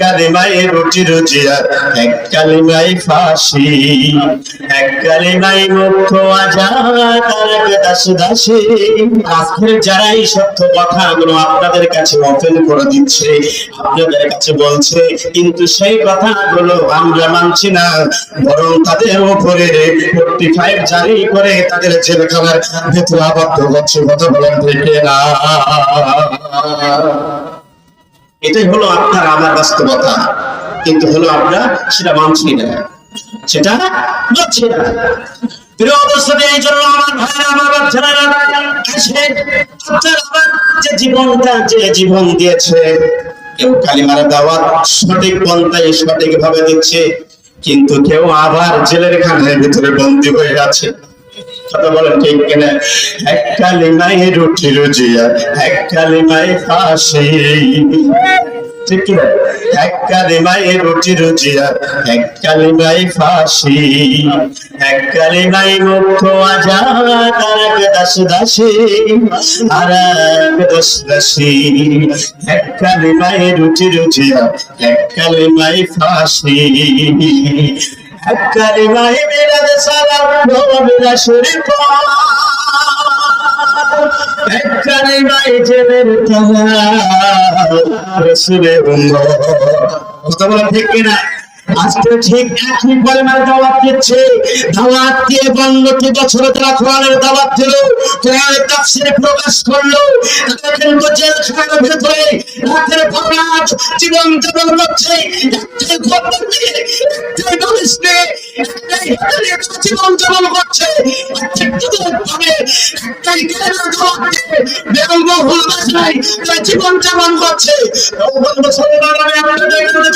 কালিমায় রুটি এক ফাঁসি। এক সত্য কথাগুলো আপনাদের কাছে ওপেন করে দিচ্ছে, আপনাদের কাছে বলছে, কিন্তু সেই কথাগুলো আমরা মানছি না। বরং তাদের উপরে ফোর্টি ফাইভ জারি করে তাদের জেলখানার ভেতরে আবদ্ধ হচ্ছে, কথা বলেন না। এটাই হলো আপনার আমার বাস্তবতা। কিন্তু হলো আমরা সেটা মানছি না। সেটা মানছি না। জীবন দিয়েছে, কেউ সঠিক পন্থায় সঠিক ভাবে দিচ্ছে, কিন্তু কেউ আবার জেলের খানের ভিতরে বন্দী হয়ে আছে। কথা বলেন ঠিক কিনা? এক কালিমাই রুটি রুজিয়া এক কালিমায় ফাঁসি ঠিক কিনা? এক কালিমাই রুটি রুজিয়া এক কালিমাই ফাঁসি এক কালিমায় মুক্ত আজাদ দাস দাসী আর এক দাস দাসী এক কালিমাই রুটি রুজিয়া এক কালিমাই ফাঁসি। এক কালিমাই মিলাদ সালাম নবীরা শরীফ এক কালিমাই জেবের তালা রসুলের উম্মত। কথা বলা ঠিক কিনা? আজকে ঠিক একই পরিমাণে দাওয়াত দিচ্ছে। দাওয়াত দিয়ে তারা কোরআনের দাওয়াত দিল প্রকাশ করল। জেলখানার ভেতরে রাতের জীবন যাপন করছে। জীবন করছে। জীবন করছে।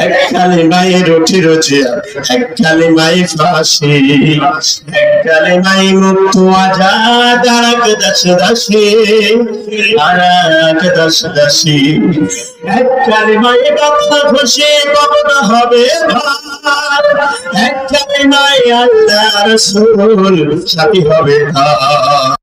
এক কালিমাই রুটি রুজিয়া এক কালিমাই ফাঁসি। এক কালিমাই মুক্ত আজাদ এক দাস দাসী, আর এক দাস এক কালিমাই বাবা খুশি কখনো হবে ভার। এক কালিমাই আল্লাহ রসুল সাথী হবে ভার।